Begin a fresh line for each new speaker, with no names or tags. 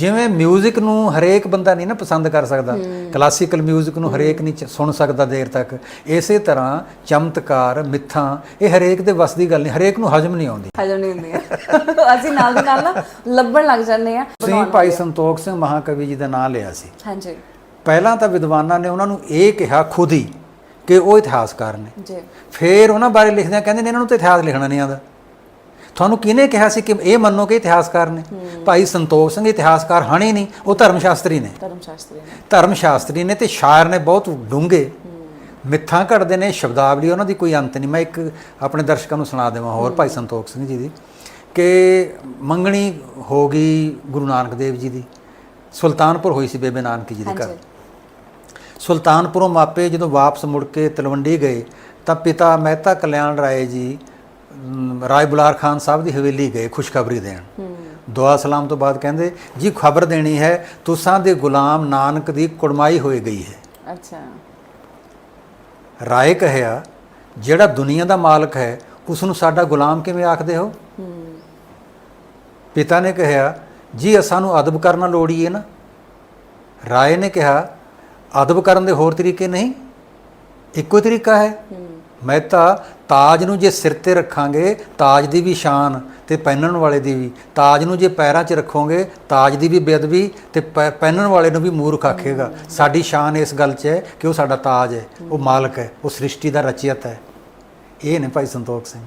ਜਿਵੇਂ 뮤직 ਨੂੰ ਹਰੇਕ ਬੰਦਾ ਨਹੀਂ ਨਾ ਪਸੰਦ ਕਰ ਸਕਦਾ ਕਲਾਸੀਕਲ 뮤직 ਨੂੰ ਹਰੇਕ ਨਹੀਂ ਚ- ਸੁਣ ਸਕਦਾ ਦੇਰ ਤੱਕ ਇਸੇ ਤਰ੍ਹਾਂ ਚਮਤਕਾਰ ਮਿੱਥਾਂ ਇਹ ਹਰੇਕ ਦੇ ਵੱਸ ਦੀ ਗੱਲ ਨਹੀਂ ਹਰੇਕ ਨੂੰ ਹਜਮ ਨਹੀਂ ਆਉਂਦੀ
ਹਜਮ ਨਹੀਂ ਹੁੰਦੀ ਆ ਅਸੀਂ ਨਾਲ ਦੀ ਨਾਲ ਨਾ ਲੱਭਣ ਲੱਗ ਜਾਂਦੇ ਆ
ਤੁਸੀਂ ਭਾਈ ਸੰਤੋਖ ਸਿੰਘ ਮਹਾਕਵੀ ਜੀ ਦਾ ਨਾਮ ਲਿਆ ਸੀ
ਹਾਂਜੀ
ਪਹਿਲਾਂ ਤਾਂ ਵਿਦਵਾਨਾਂ ਨੇ ਉਹਨਾਂ ਨੂੰ ਇਹ ਕਿਹਾ ਖੁਦ ਹੀ ਕਿ ਉਹ ਇਤਿਹਾਸਕਾਰ ਨੇ
ਜੀ
ਫਿਰ ਉਹਨਾਂ ਬਾਰੇ ਲਿਖਦਿਆਂ ਕਹਿੰਦੇ ਨੇ ਇਹਨਾਂ ਨੂੰ ਤਾਂ ਇਤਿਹਾਸ ਲਿਖਣਾ ਨਹੀਂ ਆਉਂਦਾ ਤੁਹਾਨੂੰ ਕਿਹਨੇ ਕਿਹਾ ਸੀ ਕਿ ਇਹ ਮੰਨੋ ਕਿ ਇਤਿਹਾਸਕਾਰ ਨੇ? ਭਾਈ ਸੰਤੋਖ ਸਿੰਘ ਇਤਿਹਾਸਕਾਰ ਹਨ ਹੀ ਨਹੀਂ ਉਹ ਧਰਮ ਸ਼ਾਸਤਰੀ ਨੇ।
ਧਰਮ ਸ਼ਾਸਤਰੀ ਨੇ।
ਧਰਮ ਸ਼ਾਸਤਰੀ ਨੇ ਤੇ ਸ਼ਾਇਰ ਨੇ ਬਹੁਤ ਡੂੰਘੇ ਮਿੱਥਾਂ ਘੜਦੇ ਨੇ ਸ਼ਬਦਾਵਲੀ ਉਹਨਾਂ ਦੀ ਕੋਈ ਅੰਤ ਨਹੀਂ। ਮੈਂ ਇੱਕ ਆਪਣੇ ਦਰਸ਼ਕਾਂ ਨੂੰ ਸੁਣਾ ਦੇਵਾਂ ਹੋਰ ਭਾਈ ਸੰਤੋਖ ਸਿੰਘ ਜੀ ਦੀ ਕਿ ਮੰਗਣੀ ਹੋ ਗਈ ਗੁਰੂ ਨਾਨਕ ਦੇਵ ਜੀ ਦੀ। ਸੁਲਤਾਨਪੁਰ ਹੋਈ ਸੀ ਬੇਬੇ ਨਾਨਕੀ ਜੀ ਦੇ ਘਰ। ਸੁਲਤਾਨਪੁਰੋਂ ਮਾਪੇ ਜਦੋਂ ਵਾਪਸ ਮੁੜ ਕੇ ਤਲਵੰਡੀ ਗਏ ਤਾਂ ਪਿਤਾ ਮਹਿਤਾ ਕਲਿਆਣ ਰਾਏ ਜੀ ਰਾਏ ਬੁਲਾਰ ਖਾਨ ਸਾਹਿਬ ਦੀ ਹਵੇਲੀ ਗਏ ਖੁਸ਼ਖਬਰੀ ਦੇਣ। ਦੁਆ ਸਲਾਮ ਤੋਂ ਬਾਅਦ ਕਹਿੰਦੇ ਜੀ ਖਬਰ ਦੇਣੀ ਹੈ ਤੁਸਾਂ ਦੇ ਗੁਲਾਮ ਨਾਨਕ ਦੀ ਕੁੜਮਾਈ ਹੋਈ ਗਈ ਹੈ।
ਅੱਛਾ।
ਰਾਏ ਕਹਿਆ ਜਿਹੜਾ ਦੁਨੀਆ ਦਾ ਮਾਲਕ ਹੈ ਉਸ ਨੂੰ ਸਾਡਾ ਗੁਲਾਮ ਕਿਵੇਂ ਆਖਦੇ ਹੋ? ਪਿਤਾ ਨੇ ਕਿਹਾ ਜੀ ਅਸਾਂ ਨੂੰ ਅਦਬ ਕਰਨਾ ਲੋੜੀਏ ਨਾ। ਰਾਏ ਨੇ ਕਿਹਾ ਅਦਬ ਕਰਨ ਦੇ ਹੋਰ ਤਰੀਕੇ ਨਹੀਂ? ਇੱਕੋ ਤਰੀਕਾ
ਹੂੰ।
ਮਹਿਤਾ ਤਾਜ ਨੂੰ ਜੇ ਸਿਰ ਤੇ ਰੱਖਾਂਗੇ, ਤਾਜ ਦੀ ਵੀ ਸ਼ਾਨ ਤੇ ਪਹਿਨਣ ਵਾਲੇ ਦੀ ਵੀ। ਤਾਜ ਨੂੰ ਜੇ ਪੈਰਾਂ 'ਚ ਰੱਖੋਗੇ, ਤਾਜ ਦੀ ਵੀ ਬੇਅਦਬੀ ਤੇ ਪੈ- ਪਹਿਨਣ ਵਾਲੇ ਨੂੰ ਵੀ ਮੂਰਖ ਆਖੇਗਾ। ਸਾਡੀ ਸ਼ਾਨ ਇਸ ਗੱਲ 'ਚ ਹੈ ਕਿ ਉਹ ਸਾਡਾ ਤਾਜ ਹੈ, ਉਹ ਮਾਲਕ ਹੈ, ਉਹ ਸ੍ਰਿਸ਼ਟੀ ਦਾ ਰਚਿਅਤ ਹੈ। ਇਹ ਨੇ ਭਾਈ ਸੰਤੋਖ ਸਿੰਘ।